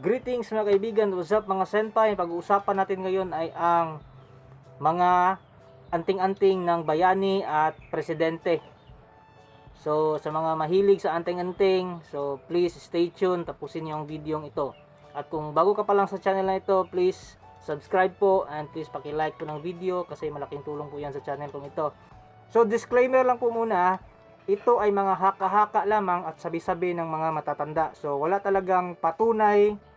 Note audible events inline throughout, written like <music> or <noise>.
Greetings mga kaibigan, what's up mga senpai? Pag-uusapan natin ngayon ay ang mga anting-anting ng bayani at presidente. So sa mga mahilig sa anting-anting, so please stay tuned, tapusin yung video ito. At kung bago ka pa lang sa channel na ito, please subscribe po and please paki-like po ng video kasi malaking tulong po yan sa channel kong ito. So disclaimer lang po muna, ito ay mga haka-haka lamang at sabi-sabi ng mga matatanda. So wala talagang patunay,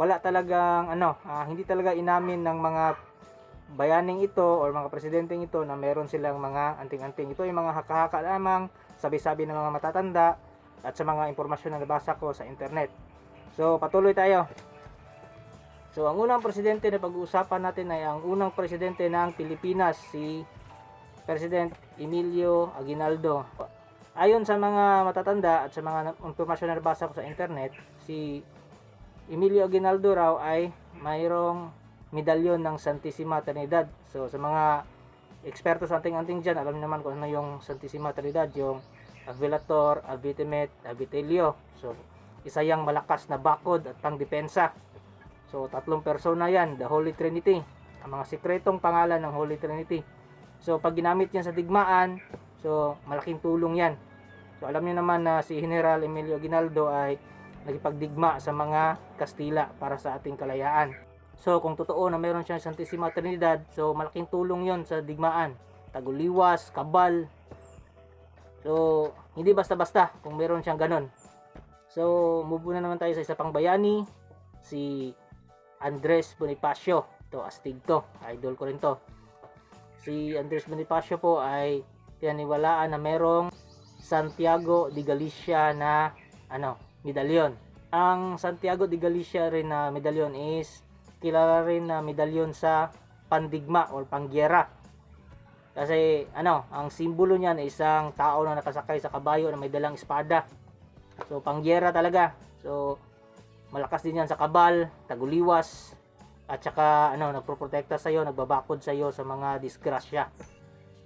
wala talagang ano, ah, hindi talaga inamin ng mga bayaning ito or mga presidenteng ito na meron silang mga anting-anting. Ito ay mga haka-haka lamang, sabi-sabi ng mga matatanda at sa mga impormasyon na nabasa ko sa internet. So patuloy tayo. So ang unang presidente na pag-uusapan natin ay ang unang presidente ng Pilipinas, si President Emilio Aguinaldo. Ayon sa mga matatanda at sa mga impormasyon na nabasa ko sa internet, si Emilio Aguinaldo raw ay mayroong medalyon ng Santissima Trinidad. So sa mga eksperto sa anting-anting dyan, alam naman kung ano yung Santissima Trinidad, yung Avelator, Avitemet, Avitelio. So isa yang malakas na bakod at pangdepensa. So tatlong persona yan, the Holy Trinity. Ang mga sikretong pangalan ng Holy Trinity. So pag ginamit yan sa digmaan, so malaking tulong yan. So alam niyo naman na si General Emilio Aguinaldo ay nagipagdigma sa mga Kastila para sa ating kalayaan. So kung totoo na meron siyang Santissima Trinidad, so malaking tulong yon sa digmaan. Taguliwas, Kabal. So hindi basta-basta kung meron siyang ganon. So move na naman tayo sa isa pang bayani, si Andres Bonifacio. To astig to, idol ko rin to. Si Andres Bonifacio po ay pinaniwalaan na merong Santiago de Galicia na ano, medalyon. Ang Santiago de Galicia rin na medalyon is kilala rin na medalyon sa pandigma or pangyera. Kasi ano, ang simbolo niyan ay isang tao na nakasakay sa kabayo na may dalang espada. So pangyera talaga. So malakas din yan sa kabal, taguliwas, at saka ano, nagproprotekta sa iyo, nagbabakod sa iyo sa mga disgrasya.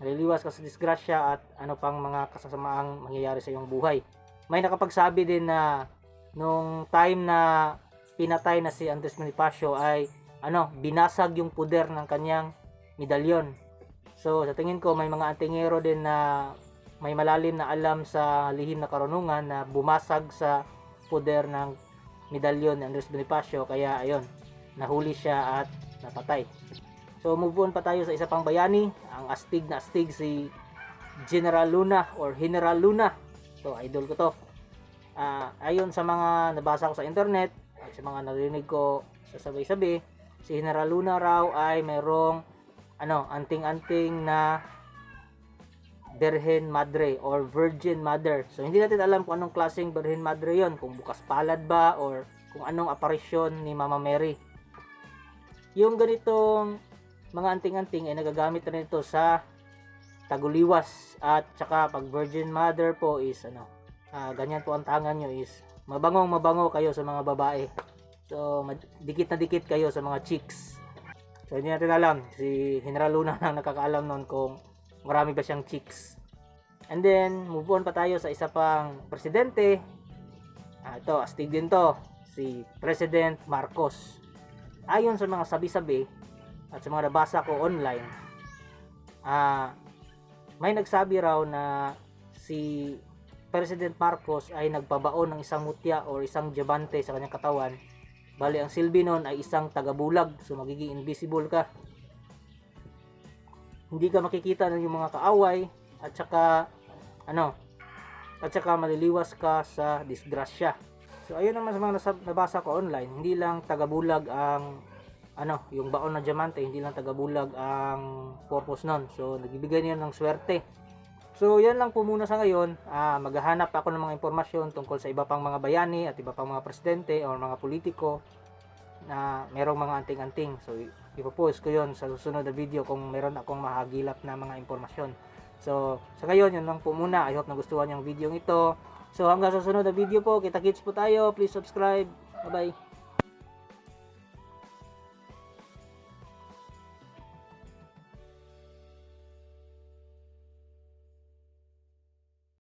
Naliliwas ka sa disgrasya at ano pang mga kasasamaang mangyayari sa iyong buhay. May nakapagsabi din na nung time na pinatay na si Andres Bonifacio ay ano, binasag yung puder ng kanyang medalyon. So sa tingin ko may mga antingero din na may malalim na alam sa lihim na karunungan na bumasag sa puder ng medalyon ni Andres Bonifacio kaya ayun, nahuli siya at napatay. So move on pa tayo sa isa pang bayani, ang astig na astig si General Luna or General Luna. So idol ko to. Ah, ayon sa mga nabasa ko sa internet at sa mga narinig ko sa sabay-sabi, si General Luna raw ay mayroong ano, anting-anting na Virgin Madre or Virgin Mother. So hindi natin alam kung anong klaseng Virgin Madre 'yon, kung bukas palad ba or kung anong aparisyon ni Mama Mary. Yung ganitong mga anting-anting ay nagagamit na rin ito sa taguliwas at saka pag Virgin Mother po is ano, ah, ganyan po ang tangan nyo is mabangong mabango kayo sa mga babae. So dikit na dikit kayo sa mga chicks. So hindi natin alam si General Luna <laughs> lang nakakaalam noon kung marami ba siyang chicks. And then move on pa tayo sa isa pang presidente. Ah, ito, astig din to, si President Marcos ayon sa mga sabi-sabi at sa mga nabasa ko online, ah may nagsabi raw na si President Marcos ay nagpabaon ng isang mutya o isang diamante sa kanyang katawan. Bali, ang silbi nun ay isang tagabulag. So, magiging invisible ka. Hindi ka makikita ng mga kaaway at saka ano, at saka maliliwas ka sa disgrasya. So ayun naman sa mga nabasa ko online, hindi lang tagabulag ang ano, yung baon na diamante, hindi lang tagabulag ang purpose nun. So nagbibigay niyan ng swerte. So yan lang po muna sa ngayon. Ah, maghahanap ako ng mga impormasyon tungkol sa iba pang mga bayani at iba pang mga presidente o mga politiko na merong mga anting-anting. So ipopost ko yon sa susunod na video kung meron akong mahagilap na mga impormasyon. So sa ngayon, yun lang po muna. I hope nagustuhan yung video ito. So hanggang sa susunod na video po, kita-kits po tayo. Please subscribe. Bye-bye.